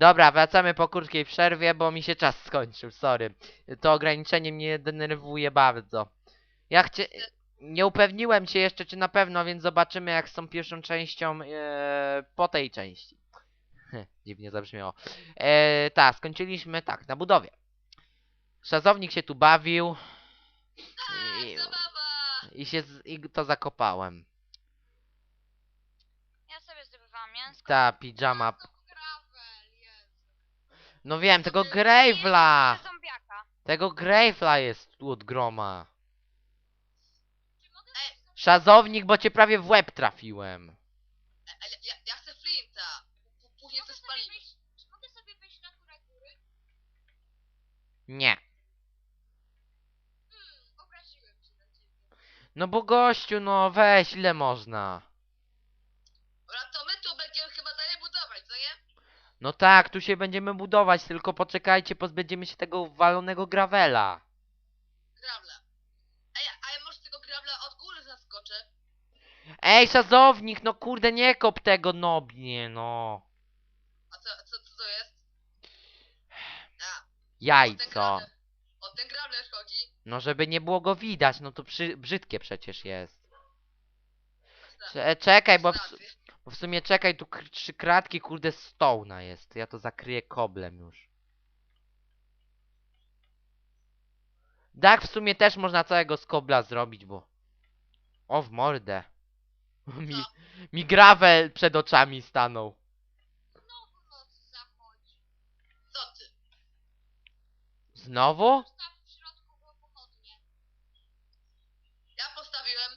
Dobra, wracamy po krótkiej przerwie, bo mi się czas skończył, sorry. To ograniczenie mnie denerwuje bardzo. Ja chcie... Nie upewniłem cię jeszcze, czy na pewno, więc zobaczymy jak z tą pierwszą częścią e, po tej części. Dziwnie zabrzmiało. E, tak, skończyliśmy tak, na budowie. Szazownik się tu bawił. I, Zabawa! i się z, i to zakopałem. Ja sobie zdobywam mięsko. Ta pijama. No wiem, tego Gravela! Zombiaka. Tego Gravela jest tu od groma. Szazownik, bo cię prawie w łeb trafiłem. E, Ale ja, ja chcę flinta. P- Później Mogę to sobie spalimy. wejść- Czy mogę sobie wejść na górę góry? Nie. Hmm, obraziłem się na ciebie. No bo gościu, no weź, ile można? Dobra, to my tu będziemy chyba dalej budować, co nie? No tak, tu się będziemy budować, tylko poczekajcie, pozbędziemy się tego walonego gravela. Gravla. Ej, a ja może tego gravla od góry zaskoczę? Ej, szazownik, no kurde, nie kop tego nobnie, no. A co, co, co to jest? A, o ten Jajco. gravel. O ten chodzi. No żeby nie było go widać, no to przy, brzydkie przecież jest. Cze- Czekaj, bo Rację. Bo w sumie czekaj, tu trzy kratki, kurde, stołna jest. Ja to zakryję koblem już. Tak, w sumie też można całego z kobla zrobić, bo... O, w mordę. Mi, mi gravel przed oczami stanął. Znowu noc zachodzi. Co ty? Znowu? Postaw w środku było pochodnie. Ja postawiłem.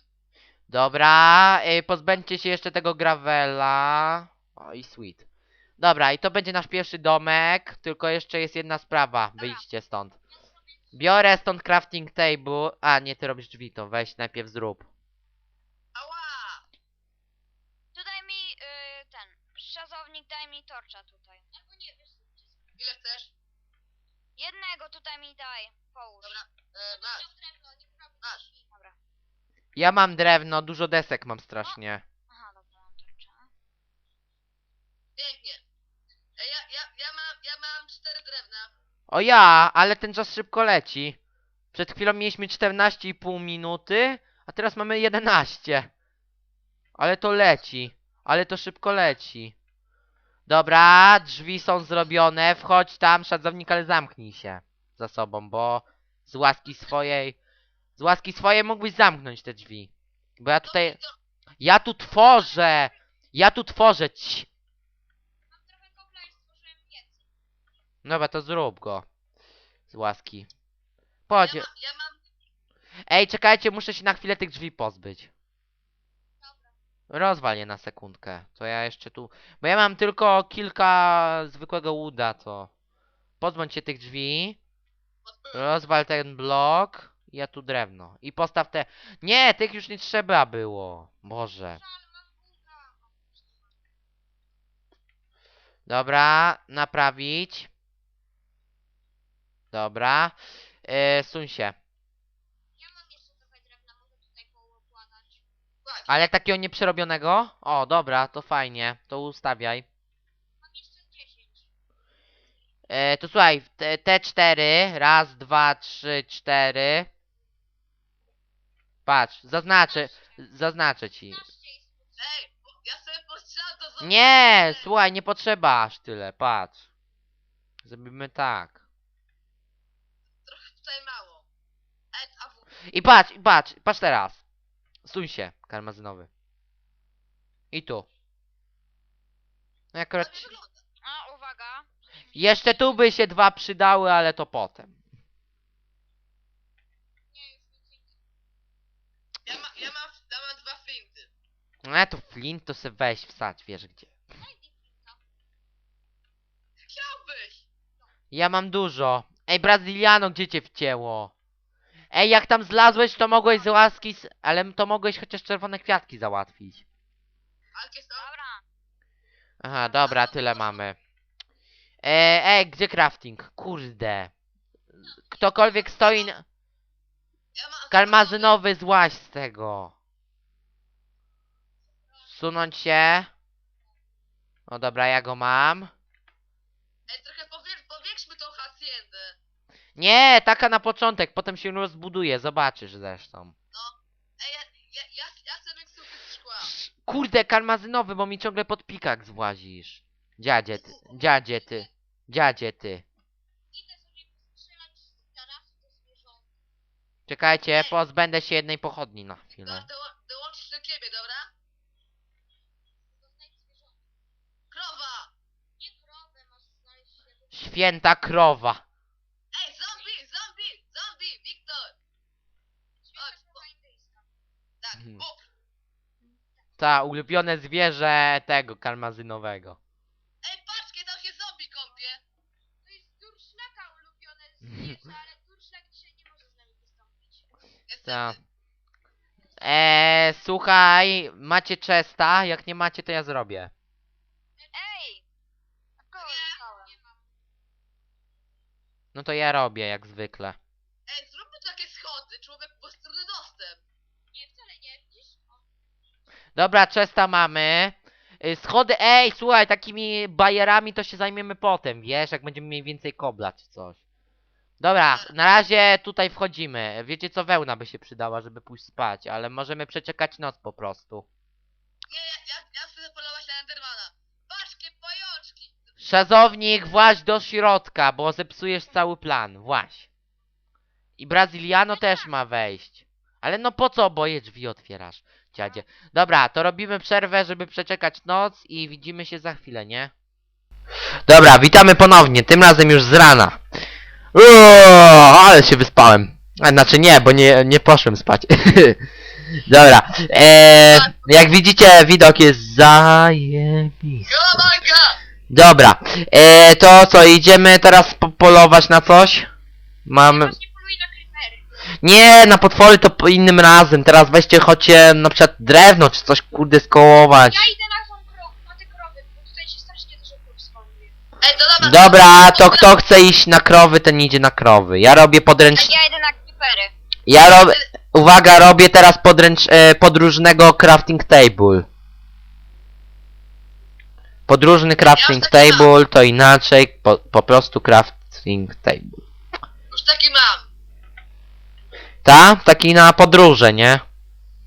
Dobra, y, pozbędźcie się jeszcze tego gravela. O, i sweet. Dobra, i to będzie nasz pierwszy domek, tylko jeszcze jest jedna sprawa. Wyjdźcie stąd. Biorę stąd crafting table. A, nie, ty robisz drzwi, to weź najpierw zrób. Ała! Tu daj mi y, ten. Szazownik daj mi torcza tutaj. Albo nie, wiesz Ile chcesz? Jednego tutaj mi daj. Połóż. Dobra, e, masz. Masz. Ja mam drewno, dużo desek mam strasznie. Aha, dobra, mam torcza. Pięknie. E, ja, ja, ja, mam, ja mam cztery drewna. O ja, ale ten czas szybko leci. Przed chwilą mieliśmy 14,5 minuty, a teraz mamy 11. Ale to leci. Ale to szybko leci. Dobra, drzwi są zrobione. Wchodź tam, szadzownik, ale zamknij się za sobą, bo z łaski swojej. Z łaski swojej mógłbyś zamknąć te drzwi. Bo ja tutaj. Ja tu tworzę! Ja tu tworzę! Ci. mam trochę kobla i stworzyłem. Dobra, to zrób go. Z łaski. Chodź. Ja, ma, ja mam... Ej, czekajcie, muszę się na chwilę tych drzwi pozbyć. Dobra. Rozwal je na sekundkę. To ja jeszcze tu. Bo ja mam tylko kilka zwykłego łuda, to. Pozbądź się tych drzwi. Rozwal ten blok. Ja tu drewno. I postaw te. Nie, tych już nie trzeba było. Boże. Dobra, naprawić. Dobra. Yy, suń się. Ja mam jeszcze trochę drewna, mogę tutaj poukładać. Kładź. Ale takiego nieprzerobionego? O, dobra, to fajnie. To ustawiaj. Mam jeszcze 10. E, to słuchaj, te, te cztery, raz, dwa, trzy, cztery. Patrz, zaznaczę, zaznaczę ci. 15 jest potrzebne. Ej, bo ja sobie postrzelam to zobaczę. Nie, słuchaj, nie potrzeba aż tyle, patrz. Zrobimy tak. Trochę tutaj mało. Ed, a w... I patrz, i patrz, patrz teraz. Suń się, karmazynowy. I tu. No akurat... A, uwaga. Jeszcze tu by się dwa przydały, ale to potem. Nie, już nic innego. Ja, ma, ja, mam, ja mam dwa flinty. No to flint to se weź wsadź, wiesz gdzie. Chciałbyś. Ja mam dużo. Ej, Brazyliano, gdzie cię wcięło? Ej, jak tam zlazłeś, to mogłeś z łaski, s- ale to mogłeś chociaż czerwone kwiatki załatwić. Dobra. Aha, dobra, tyle mamy. E, ej, gdzie crafting? Kurde. Ktokolwiek stoi na... Ja mam... Karmazynowy, złaź z tego. Sunąć się. O dobra, ja go mam. Ej, trochę powiększ, powiększmy tą haciendę. Nie, taka na początek, potem się rozbuduje, zobaczysz zresztą. Ej, ja, ja, ja, ja chcę mieć sufit szkła. Kurde, karmazynowy, bo mi ciągle pod pikak złazisz. Dziadzie ty, dziadzie ty, dziadzie ty. Idę sobie strzelać z tarasu do zwierząt. Czekajcie, pozbędę się jednej pochodni na chwilę. do, dołączysz do ciebie, dobra? Krowa! Nie krowę masz znaleźć się. Święta krowa. Ej, zombie, zombie, zombie, Wiktor! Chodź, bo, tak, Mhm. Ta, ulubione zwierzę tego karmazynowego. Ej, patrzcie, tam się zombie kąpie. To jest durszlaka ulubione zwierzę, ale durszlak dzisiaj nie może z nami wystąpić. Niestety. Ta. Eee, słuchaj, macie chesta? Jak nie macie, to ja zrobię. Ej! A kogo dostałem? No to ja robię, jak zwykle. Ej, zróbmy takie schody, człowiek postronny dostęp. Nie, wcale nie, widzisz? O, Dobra, chesta mamy. Y, Schody, ej, słuchaj, takimi bajerami to się zajmiemy potem, wiesz, jak będziemy mieli więcej kobla czy coś. Dobra, na razie tutaj wchodzimy. Wiecie co, wełna by się przydała, żeby pójść spać, ale możemy przeczekać noc po prostu. Nie, ja, ja, ja chcę zapolować na Endermana. Patrzcie, pajączki. Szazownik, właź do środka, bo zepsujesz cały plan, właź. I Brazyliano też ma wejść. Ale no po co oboje drzwi otwierasz, dziadzie? Dobra, to robimy przerwę, żeby przeczekać noc i widzimy się za chwilę, nie? Dobra, witamy ponownie, tym razem już z rana. Uuu, ale się wyspałem. Znaczy nie, bo nie, nie poszłem spać. Dobra, eee, jak widzicie widok jest zajebisty. Gołamanga! Dobra, e, to co, idziemy teraz po polować na coś? Mamy... właśnie poluj na creepery. Nie, na potwory to po innym razem, teraz weźcie chodźcie na przykład drewno, czy coś kurde skołować. Ja idę na tą krowę, na te krowy, bo tutaj się strasznie dużo krów spawuje. Ej, to dobra. Dobra, to kto chce iść na krowy, ten idzie na krowy. Ja robię podręcz... Tak, ja idę na creepery. Ja robię... Uwaga, robię teraz podręcz... E, podróżnego crafting table. Podróżny crafting table to inaczej, po, po prostu crafting table. Już taki mam. Ta? Taki na podróże, nie?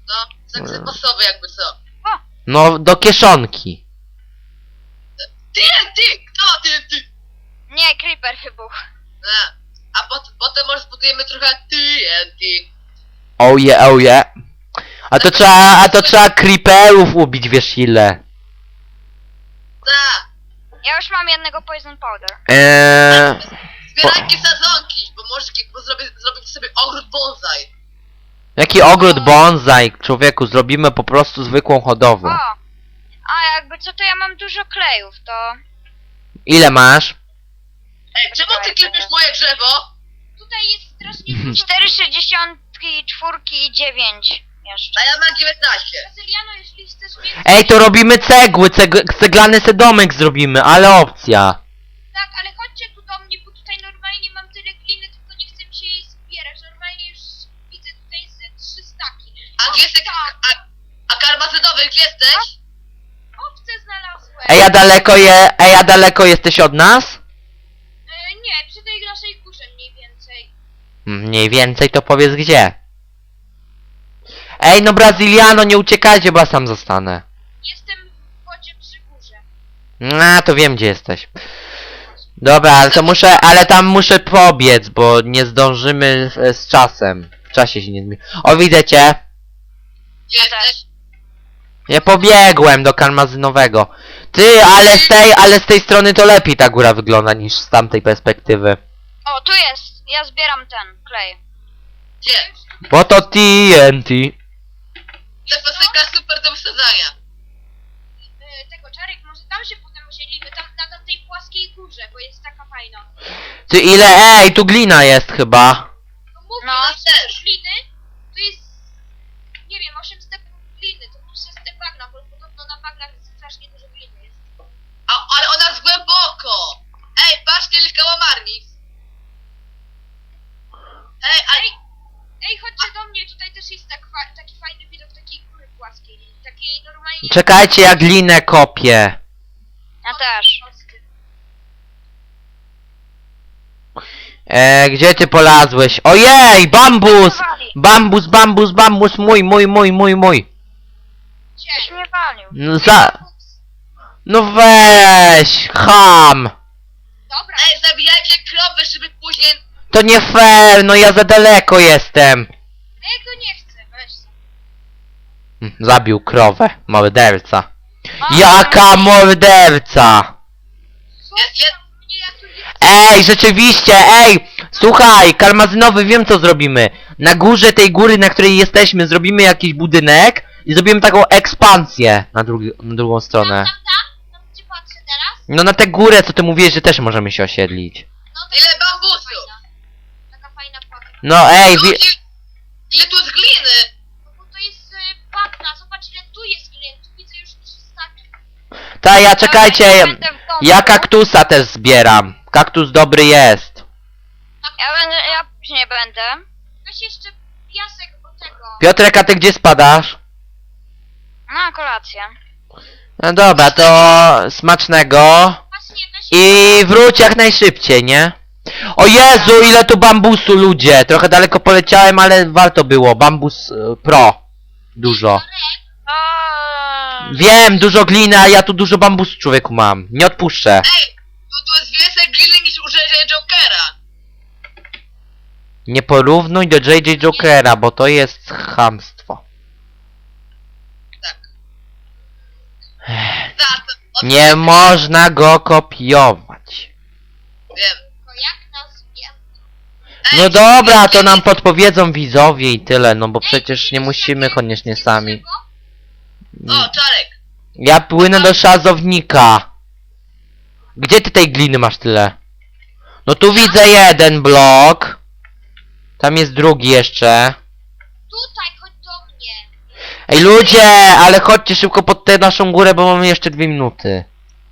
No, tak zapasowy jakby co. No, do kieszonki. TNT! Kto ma TNT? Nie, creeper wybuchł. A, a pot, potem może zbudujemy trochę TNT. Oh yeah, oh yeah. A to trzeba, a to trzeba creeperów ubić, wiesz ile. Ja już mam jednego poison powder. Eee, zbierajcie sadzonki, bo może bo zrobię, zrobię sobie ogród bonsai. jaki ogród bonsai, człowieku, zrobimy po prostu zwykłą hodowlę. O! A jakby co, to ja mam dużo klejów, to... Ile masz? Ej, czemu ty klepiesz moje drzewo? Tutaj jest strasznie dużo... 4,64 i 9 jeszcze. A ja mam 19. Brazyliano, jeśli chcesz więcej... Ej, to robimy cegły, ceg ceglany se domek zrobimy, ale opcja. Tak, ale chodźcie tu do mnie, bo tutaj normalnie mam tyle gliny, tylko nie chcę mi się jej zbierać. Normalnie już widzę tutaj ze trzy staki. A gdzie jesteś? A, a karmazynowy, gdzie jesteś? Owce znalazłem. Ej, a daleko je, ej, a daleko jesteś od nas? E, nie, przy tej naszej górze mniej więcej. Mniej więcej to powiedz gdzie. Ej, no Brazyliano, nie uciekajcie, bo ja sam zostanę. Jestem w wodzie przy górze. A, to wiem gdzie jesteś. Dobra, ale to muszę, ale tam muszę pobiec, bo nie zdążymy e, z czasem. W czasie się nie zmieni. O, widzę cię. Gdzie jesteś? Ja pobiegłem do karmazynowego. Ty, ale z tej, ale z tej strony to lepiej ta góra wygląda niż z tamtej perspektywy. O, tu jest. Ja zbieram ten klej. Gdzie? Bo to TNT. Jest super do wysadzania. E, tego czarek, może tam się potem usiedlimy, tam na tej płaskiej górze, bo jest taka fajna. Ty ile, ej, tu glina jest chyba. No mów, No, no, też. gliny, to jest, nie wiem, 8 stepów gliny, to plus step bagna, bo podobno na bagnach strasznie dużo gliny jest. A, ale ona jest głęboko. Ej, patrzcie, ile kałamarnic. Ej, ale... Ej, chodźcie do mnie, tutaj też jest tak fa taki fajny widok takiej góry płaskiej, takiej normalnie... Czekajcie, ja glinę kopię. Ja też. E, gdzie ty polazłeś? Ojej, bambus! Bambus, bambus, bambus, mój, mój, mój, mój, mój. Gdzie? Ktoś mnie walił. No za... No weź, ham! Dobra, Ej, zabijajcie krowy, żeby później... To nie fair, no ja za daleko jestem. ja go nie chcę, weź sobie. Hm, Zabił krowę, morderca. Jaka morderca! Ej, rzeczywiście, ej! Słuchaj, karmazynowy, wiem co zrobimy. Na górze tej góry, na której jesteśmy, zrobimy jakiś budynek i zrobimy taką ekspansję na, drugi, na drugą stronę. tam, tam, tam gdzie patrzę teraz, No na tę górę, co ty mówiłeś, że też możemy się osiedlić. no to Ile jest taka fajna. Taka fajna. No ej, wi- Ludzie, ile tu jest gliny? No bo to jest y, bagna, zobacz ile tu jest glin, tu widzę już 300. ta ja czekajcie, Ja będę w domu. ja kaktusa też zbieram. Kaktus dobry jest. Tak, Ja będę, ja później będę. weź jeszcze piasek do tego. Piotrek, a ty gdzie spadasz? Na kolację. No dobra, to smacznego. Właśnie, weź I wróć jak najszybciej, nie? O Jezu, ile tu bambusu, ludzie! Trochę daleko poleciałem, ale warto było. Bambus y, pro. Dużo. O, Wiem, dużo gliny, a ja tu dużo bambusu człowieku mam. Nie odpuszczę. Ej, tu, tu jest więcej gliny niż u J.J. Jokera. Nie porównuj do JJ Jokera, bo to jest chamstwo. Tak. To- o- Nie można go kopiować. Wiem. to jak nas wiem. Ej, No dobra, to nam podpowiedzą widzowie i tyle, no bo przecież nie musimy koniecznie sami. O, Czarek. Ja płynę do szazownika. Gdzie ty tej gliny masz tyle? No tu widzę jeden blok. Tam jest drugi jeszcze. Tutaj, chodź do mnie. Ej ludzie, ale chodźcie szybko pod tę naszą górę, bo mamy jeszcze dwie minuty.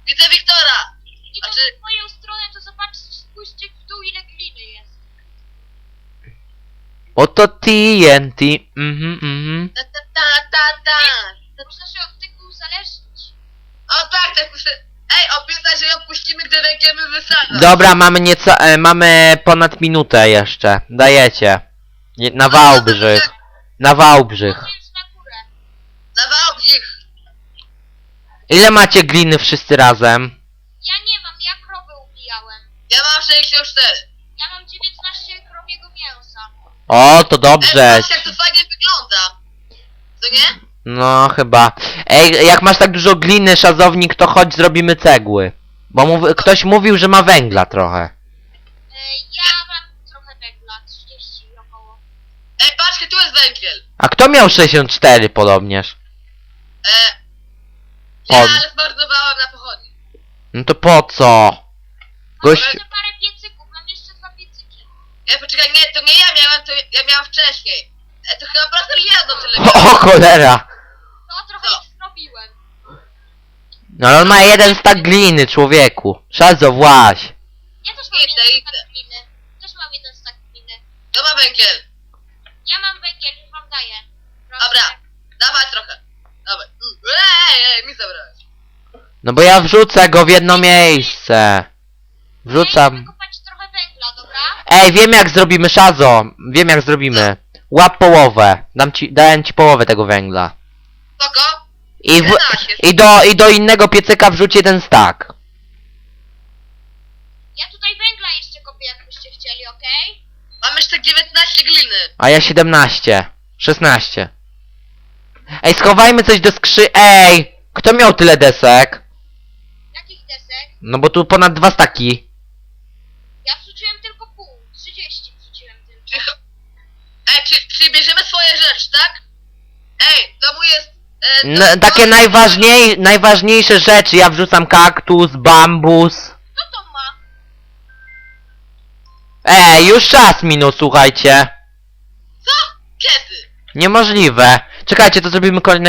Widzę Wiktora. Idąc Znaczy- w moją stronę, to zobaczcie, spójrzcie w dół ile gliny jest. Oto TNT. Mhm, mhm. Ta, ta, ta, ta, ta. Można się od tego uzależnić. O tak, tak muszę... Ej, obiecaj, że ją puścimy, gdy będziemy wysadzać. Dobra, mamy nieco, e, mamy ponad minutę jeszcze. Dajecie. Nie- Na Wałbrzych. Na Wałbrzych. Na górę. Dawał ich. Ile macie gliny wszyscy razem? Ja nie mam, ja krowę ubijałem. Ja mam 64. Ja mam 19 krowiego mięsa. O, to Ej, dobrze. patrz jak to fajnie wygląda. Co nie? No, chyba. Ej, jak masz tak dużo gliny, szazownik, to chodź zrobimy cegły. Bo mów, ktoś mówił, że ma węgla trochę. E, ja mam trochę węgla, 30 około. Ej, patrzcie, tu jest węgiel. A kto miał 64 podobnież? E, ja On. ale zmarnowałem na pochodni. No to po co? Mam Gość... jeszcze parę piecyków, mam jeszcze dwa piecyki. Ja poczekaj, nie, to nie ja miałem, to ja miałem wcześniej. E, to chyba Brazyliano tyle O, miał. o cholera! No, trochę Co? ich zrobiłem. No ale on ma jeden stak gliny, człowieku. Szazo, właś. Ja też mam Idę, jeden idę. stak gliny. Też mam jeden stak gliny. To ma węgiel. Ja mam węgiel, już wam daję. Proszę. Dobra. Dawaj trochę. Dawaj. Mm, Ej, ej, mi zabrałeś. No bo ja wrzucę go w jedno miejsce. Ja Wrzucam. idę wykopać trochę węgla, dobra? Ej, wiem jak zrobimy, Szazo. Wiem jak zrobimy. Łap połowę. Dam ci, dałem ci połowę tego węgla. Spoko? I, w, 11. i, do, I do innego piecyka wrzuć jeden stak. Ja tutaj węgla jeszcze kopię, jakbyście chcieli, okej? Mam jeszcze 19 gliny. A ja 17. 16. Ej, schowajmy coś do skrzy... Ej! Kto miał tyle desek? Jakich desek? No bo tu ponad dwa staki. Ja wrzuciłem tylko pół. 30 wrzuciłem tylko. Czy, ej, czy, czy bierzemy swoje rzeczy, tak? Ej, w domu jest... E, N to- takie najważniej, najważniejsze rzeczy. Ja wrzucam kaktus, bambus. Kto to ma? Ej, już czas minął, słuchajcie. Co? Kiedy? Niemożliwe. Czekajcie, to zrobimy kolejne